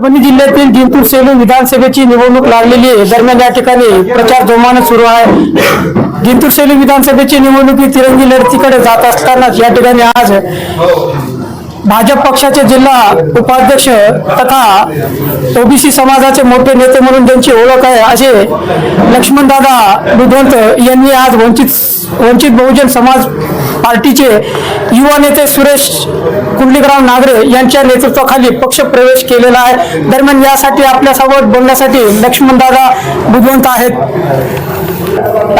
परभणी जिल्ह्यातील जिंतूर सेलू विधानसभेची निवडणूक लागलेली आहे. दरम्यान या ठिकाणी प्रचार जोमानं सुरू आहे. जिंतूर सेलू विधानसभेची निवडणूक ही तिरंगी लढतीकडे जात असतानाच या ठिकाणी आज भाजप पक्षाचे जिल्हा उपाध्यक्ष तथा ओबीसी समाजाचे मोठे नेते म्हणून ज्यांची ओळख आहे असे लक्ष्मणदादा बुधवंत यांनी आज वंचित वंचित बहुजन समाज पार्टीचे युवा नेते सुरेश कुंडलिकराव नागरे यांच्या नेतृत्वाखाली पक्ष प्रवेश केलेला आहे. दरम्यान यासाठी आपल्यासोबत बोलण्यासाठी लक्ष्मणदादा बुधवंत आहेत.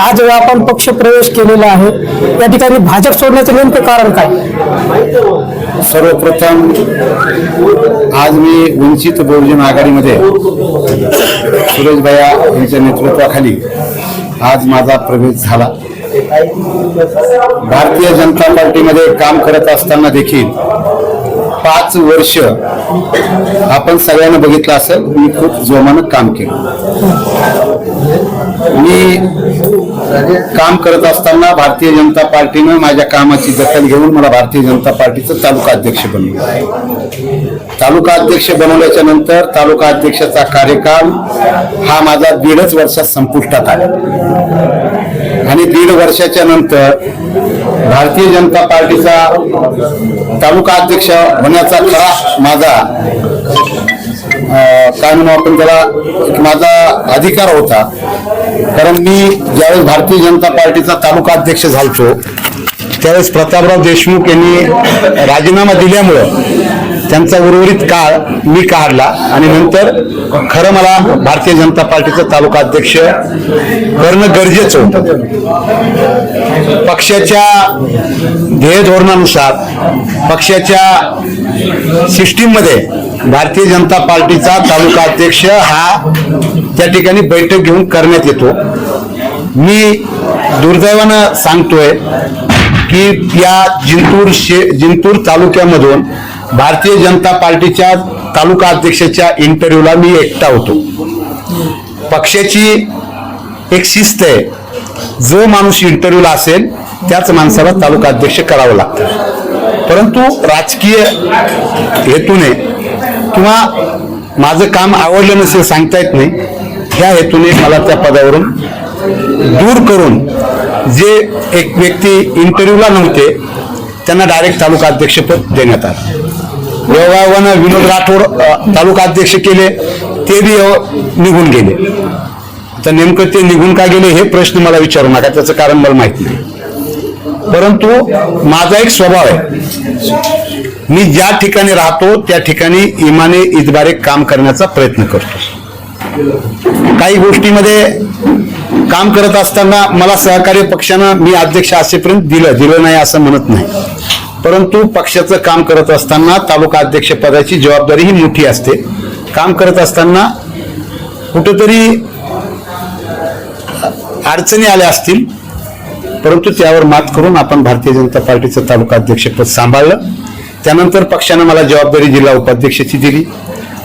आज आपण पक्ष प्रवेश केलेला आहे. या ठिकाणी भाजप सोडण्याचं नेमकं कारण काय? सर्वप्रथम आज मी वंचित बहुजन आघाडीमध्ये सुरेश भैया यांच्या नेतृत्वाखाली आज माझा प्रवेश झाला. भारतीय जनता पार्टीमध्ये काम करत असताना देखील पाच वर्ष आपण सगळ्यांना बघितलं असेल मी खूप जोमानं काम केलं. मी काम करत असताना भारतीय जनता पार्टीनं माझ्या कामाची दखल घेऊन मला भारतीय जनता पार्टीचं तालुका अध्यक्ष बनवलं. तालुका अध्यक्ष बनवल्याच्या नंतर तालुका अध्यक्षाचा कार्यकाल हा माझा दीडच वर्षात संपुष्टात आला. आणि दीड वर्षाच्या नंतर भारतीय जनता पार्टीचा तालुका अध्यक्ष होण्याचा खरा माझा काय म्हणू आपण त्याला माझा अधिकार होता. कारण मी ज्यावेळेस भारतीय जनता पार्टीचा तालुका अध्यक्ष झालतो त्यावेळेस प्रतापराव देशमुख यांनी राजीनामा दिल्यामुळं त्यांचा उर्वरित काळ मी काढला आणि नंतर खरं मला भारतीय जनता पार्टीचं तालुका अध्यक्ष करणं गरजेचं होतं. पक्षाच्या ध्येय धोरणानुसार पक्षाच्या सिस्टीममध्ये भारतीय जनता पार्टीचा तालुका अध्यक्ष हा त्या ठिकाणी बैठक घेऊन करण्यात येतो. मी दुर्दैवानं सांगतोय की या जिंतूर शे जिंतूर तालुक्यामधून भारतीय जनता पार्टीच्या तालुका अध्यक्षाच्या इंटरव्ह्यूला मी एकटा होतो. पक्षाची एक शिस्त आहे. जो माणूस इंटरव्ह्यूला असेल त्याच माणसाला तालुका अध्यक्ष करावं लागतं. परंतु राजकीय हेतूने किंवा माझं काम आवडलं नसेल सांगता येत नाही ह्या हेतूने मला त्या पदावरून दूर करून जे एक व्यक्ती इंटरव्ह्यूला नव्हते त्यांना डायरेक्ट तालुका अध्यक्षपद देण्यात आलं. योगायोगानं विनोद राठोड तालुका अध्यक्ष केले ते बी निघून गेले. तर नेमकं ते निघून का गेले हे प्रश्न मला विचारू नका त्याचं कारण मला माहीत नाही. परंतु माझा एक स्वभाव आहे. मी ज्या ठिकाणी राहतो त्या ठिकाणी इमाने इतबारे काम करण्याचा प्रयत्न करतो. काही गोष्टीमध्ये काम करत असताना मला सहकार्य पक्षानं मी अध्यक्ष असेपर्यंत दिलं दिलं नाही असं म्हणत नाही. परंतु पक्षाचं काम करत असताना तालुका अध्यक्ष पदाची जबाबदारी ही मोठी असते. काम करत असताना कुठेतरी अडचणी आल्या असतील परंतु त्यावर मात करून आपण भारतीय जनता पार्टीचं तालुका अध्यक्षपद सांभाळलं. त्यानंतर पक्षानं मला जबाबदारी जिल्हा उपाध्यक्षाची दिली.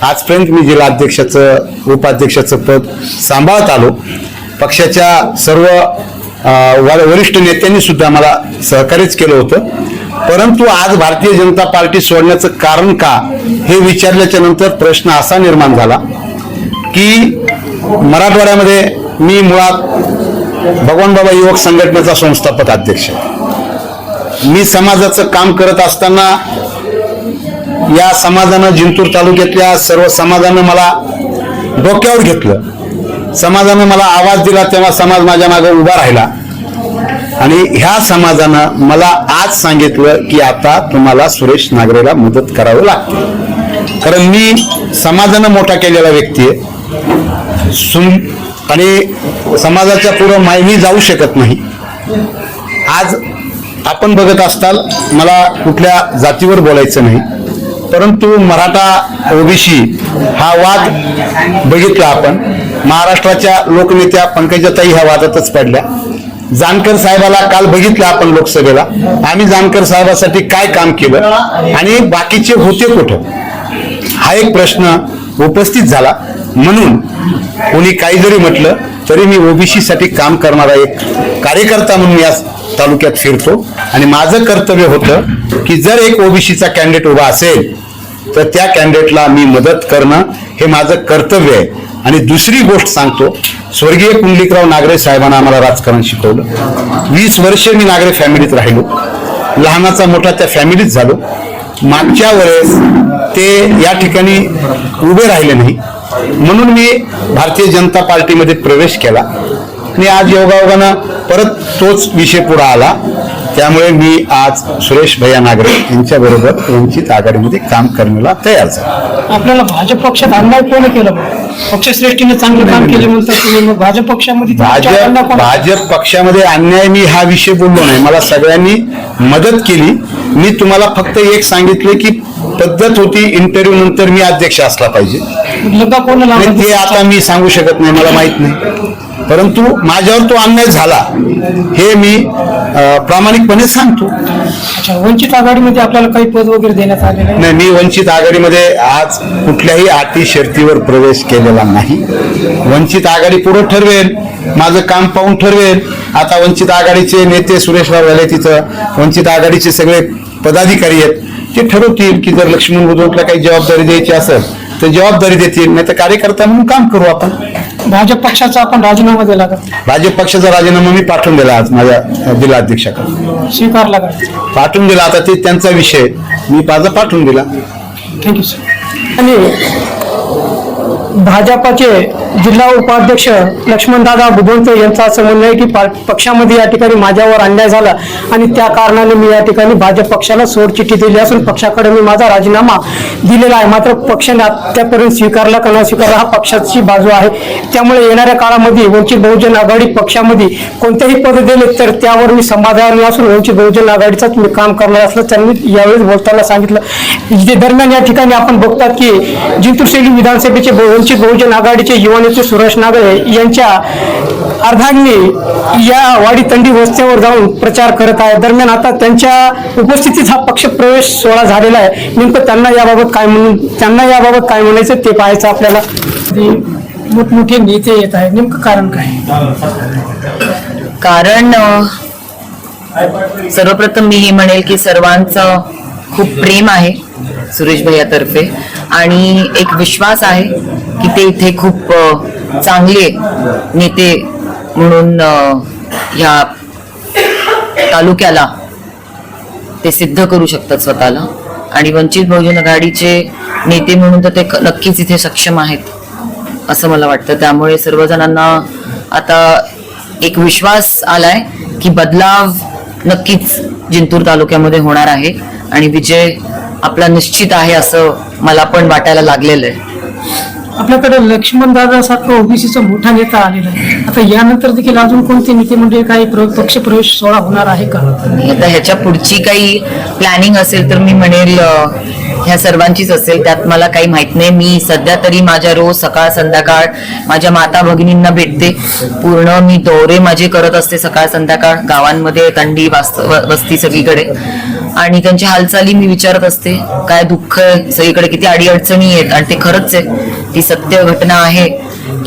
आजपर्यंत मी जिल्हा अध्यक्षाचं उपाध्यक्षाचं पद सांभाळत आलो. पक्षाच्या सर्व वरिष्ठ नेत्यांनी सुद्धा मला सहकार्यच केलं होतं. परंतु आज भारतीय जनता पार्टी सोडण्याचं कारण का हे विचारल्याच्या नंतर प्रश्न असा निर्माण झाला की मराठवाड्यामध्ये मी मुळात भगवान बाबा युवक संघटनेचा संस्थापक अध्यक्ष मी समाजाचं काम करत असताना या समाजानं जिंतूर तालुक्यातल्या सर्व समाजानं मला डोक्यावर घेतलं. समाजानं मला आवाज दिला तेव्हा समाज माझ्या मागे उभा राहिला. आणि ह्या समाजानं मला आज सांगितलं की आता तुम्हाला सुरेश नागरेला मदत करावं लागते. कारण मी समाजानं मोठा केलेला व्यक्ती आहे. सुन आणि समाजाच्या पुढं माहिती जाऊ शकत नाही. आज आपण बघत असताल मला कुठल्या जातीवर बोलायचं नाही. परंतु मराठा ओबीसी हा वाद बघितला आपण. महाराष्ट्राच्या लोकनेत्या पंकजाताई ह्या वादातच पडल्या. जानकर साहेबाला काल बघितलं आपण लोकसभेला. आम्ही जानकर साहेबासाठी काय काम केलं आणि बाकीचे होते कुठं? हा एक प्रश्न उपस्थित झाला. म्हणून कोणी काही जरी म्हटलं तरी मी ओबीसी साठी काम करणारा एक कार्यकर्ता म्हणून या तालुक्यात फिरतो. आणि माझं कर्तव्य होतं की जर एक ओबीसीचा कॅन्डिडेट उभा असेल तर त्या कॅन्डिडेटला मी मदत करणं हे माझं कर्तव्य आहे. आणि दुसरी गोष्ट सांगतो स्वर्गीय कुंडलिकराव नागरे साहेबांना आम्हाला राजकारण शिकवलं. वीस वर्षे मी नागरे फॅमिलीत राहिलो. लहानाचा मोठा त्या फॅमिलीत झालो. मागच्या वेळेस ते या ठिकाणी उभे राहिले नाही. म्हणून मी भारतीय जनता पार्टीमध्ये प्रवेश केला. आणि आज योगायोगानं परत तोच विषय पुढे आला. त्यामुळे मी आज सुरेश भैया नागरे यांच्या बरोबर वंचित आघाडीमध्ये काम करण्याला तयार झालो. आपल्याला भाजप पक्षात अन्याय कोण केलं पक्षश्रेष्ठीने चांगलं काम केले म्हणतात भाजप पक्षामध्ये भाजप भाजप पक्षामध्ये अन्याय मी हा विषय बोललो नाही. मला सगळ्यांनी मदत केली. मी तुम्हाला फक्त एक सांगितले की पद्धत होती इंटरव्ह्यू नंतर मी अध्यक्ष असला पाहिजे. लगा कोण आणि ते आता मी सांगू शकत नाही मला माहीत नाही. परंतु माझ्यावर तो अन्याय झाला हे मी अं, प्रामाणिकपणे सांगतो. अच्छा वंचित आघाडीमध्ये आपल्याला काही पद वगैरे देण्यात आहे नाही? मी वंचित आघाडीमध्ये आज कुठल्याही अटी शर्तीवर प्रवेश केलेला नाही. वंचित आघाडी पुढे ठरवेल माझं काम पाहून ठरवेल. आता वंचित आघाडीचे नेते सुरेशराव झाले तिथं. वंचित आघाडीचे सगळे पदाधिकारी आहेत. ते ठरवतील की जर लक्ष्मण बुद्रुकला काही जबाबदारी द्यायची असेल तर जबाबदारी देतील नाही तर कार्यकर्ता म्हणून काम करू आपण. भाजप पक्षाचा आपण राजीनामा दिला का? भाजप पक्षाचा राजीनामा मी पाठवून दिला आज माझ्या जिल्हाध्यक्षाकडे स्वीकारला का? पाठवून दिला. आता ते त्यांचा विषय मी माझा पाठवून दिला. थँक्यू सर आणि भाजपाचे जिल्हा उपाध्यक्ष लक्ष्मणदादा बुधवंत यांचा असं म्हणणं आहे की पा- पक्षामध्ये या ठिकाणी माझ्यावर अन्याय झाला आणि त्या कारणाने मी या ठिकाणी भाजप पक्षाला सोडचिठ्ठी दिली असून पक्षाकडे मी माझा राजीनामा दिलेला आहे. मात्र पक्षाने आतापर्यंत स्वीकारला का न स्वीकारला हा पक्षाची बाजू आहे. त्यामुळे येणाऱ्या काळामध्ये वंचित बहुजन आघाडी पक्षामध्ये कोणत्याही पद दिले तर त्यावर मी समाधानी असून वंचित बहुजन आघाडीचाच मी काम करणार असलं त्यांनी यावेळी बोलताना सांगितलं. दरम्यान या ठिकाणी आपण बघतात की जिंतूर शैली विधानसभेचे बहुजन वंचित बहुजन आघाडीचे युवा नेते सुरेश नागरे यांच्या अर्धांनी या वाडी तंडी वस्त्यावर जाऊन प्रचार करत आहे दरम्यान आता त्यांच्या उपस्थितीत हा पक्ष प्रवेश सोहळा झालेला आहे. नेमकं त्यांना याबाबत काय म्हणून त्यांना याबाबत काय म्हणायचं ते पाहायचं आपल्याला. मोठमोठे नेते येत आहेत. नेमकं कारण काय? कारण सर्वप्रथम मी हे म्हणेल की सर्वांचं खूप प्रेम आहे. सुरेश भैयातर्फे आणि एक विश्वास आहे की ते इथे खूप चांगले नेते म्हणून ह्या तालुक्याला ते सिद्ध करू शकतात स्वतःला. आणि वंचित बहुजन आघाडीचे नेते म्हणून तर ते नक्कीच इथे सक्षम आहेत असं मला वाटतं. त्यामुळे सर्वजणांना आता एक विश्वास आलाय की बदलाव नक्कीच जिंतूर तालुक्यामध्ये होणार आहे. आणि विजय आपला निश्चित आहे असं मला पण वाटायला लागलेलं आहे. आपल्याकडे लक्ष्मण दादा सारखं ओबीसीचा मोठा नेता आलेला आहे. आता यानंतर देखील अजून कोणते नेते म्हणजे काही पक्ष प्रवेश सोहळा होणार आहे का? आणि आता ह्याच्या पुढची काही प्लॅनिंग असेल तर मी म्हणेल अ, ह्या सर्वांचीच असेल. त्यात मला काही माहीत नाही. मी सध्या तरी माझ्या रोज सकाळ संध्याकाळ माझ्या माता भगिनींना भेटते. पूर्ण मी दौरे माझे करत असते सकाळ संध्याकाळ गावांमध्ये थंडी वास्त व- वस्ती सगळीकडे. आणि त्यांची हालचाली मी विचारत असते काय दुःख आहे? सगळीकडे किती अडीअडचणी आहेत? आणि ते खरंच आहे. ती सत्य घटना आहे.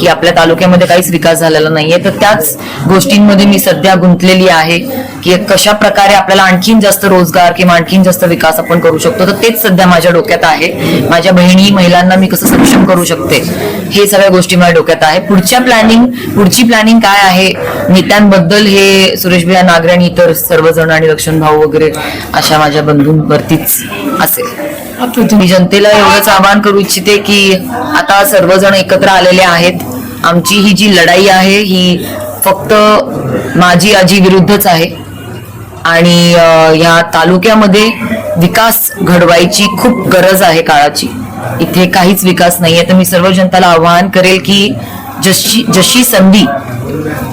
की आपल्या तालुक्यामध्ये काहीच विकास झालेला नाहीये. तर त्याच गोष्टींमध्ये मी सध्या गुंतलेली आहे की कशा प्रकारे आपल्याला आणखीन जास्त रोजगार किंवा आणखीन जास्त विकास आपण करू शकतो. तर तेच सध्या माझ्या डोक्यात आहे. माझ्या बहिणी महिलांना मी कसं सक्षम करू शकते हे सगळ्या गोष्टी माझ्या डोक्यात आहे. पुढच्या प्लॅनिंग पुढची प्लॅनिंग काय आहे? नेत्यांबद्दल हे सुरेश भैया नागरे आणि इतर सर्वजण आणि लक्षण भाऊ वगैरे अशा माझ्या बंधूंवरतीच असेल. मी जनतेला एवढंच आवाहन करू इच्छिते की आता सर्वजण एकत्र आलेले आहेत. आमची ही जी लढाई आहे ही फक्त माझी आजी विरुद्धच आहे. आणि या ह्या तालुक्यामध्ये विकास घडवायची खूप गरज आहे काळाची. इथे काहीच विकास नाहीये. तर मी सर्व जनताला आवाहन करेल की जशी जशी संधी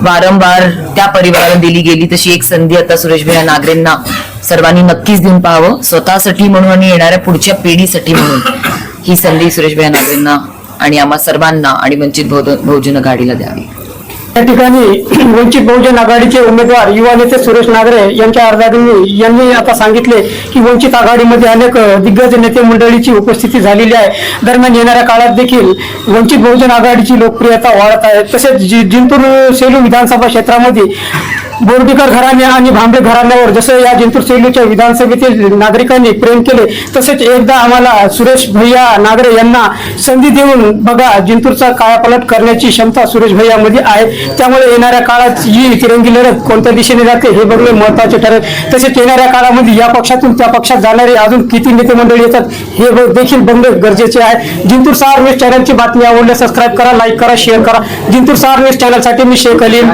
वारंवार त्या परिवाराला दिली गेली तशी एक संधी आता सुरेश भैया नागरेंना सर्वांनी नक्कीच देऊन पाहावं. स्वतःसाठी म्हणून आणि येणाऱ्या पुढच्या पिढीसाठी म्हणून. ही संधी सुरेश नागरेंना आणि आम्हा सर्वांना आणि वंचित बहुजन आघाडीला द्यावी. या ठिकाणी वंचित बहुजन आघाडीचे उमेदवार युवा नेते सुरेश नागरे यांच्या अर्धांनी यांनी आता सांगितले की वंचित आघाडीमध्ये अनेक दिग्गज नेते मंडळीची उपस्थिती झालेली आहे. दरम्यान येणाऱ्या काळात देखील वंचित बहुजन आघाडीची लोकप्रियता वाढत आहे. तसेच जिंतूर सेलू विधानसभा क्षेत्रामध्ये बोर्डीकर घराणे आणि भांबे घराण्यावर जसे या जिंतूर सेलूच्या विधानसभेतील नागरिकांनी प्रेम केले तसेच एकदा आम्हाला सुरेश भैया नागरे यांना संधी देऊन बघा जिंतूरचा कायापालट करण्याची क्षमता सुरेश भैयामध्ये आहे. त्यामुळे येणाऱ्या काळात ही तिरंगी लढत कोणत्या दिशेने जाते हे बघणे महत्त्वाचे ठरेल. तसेच येणाऱ्या काळामध्ये या पक्षातून त्या पक्षात जाणारे अजून किती नेते मंडळी येतात हे देखील बघणे गरजेचे आहे. जिंतूर सहार न्यूज चॅनलची बातमी आवडल्यास सबस्क्राईब करा लाईक करा शेअर करा. जिंतूर सहार न्यूज चॅनलसाठी मी शेख अलीम.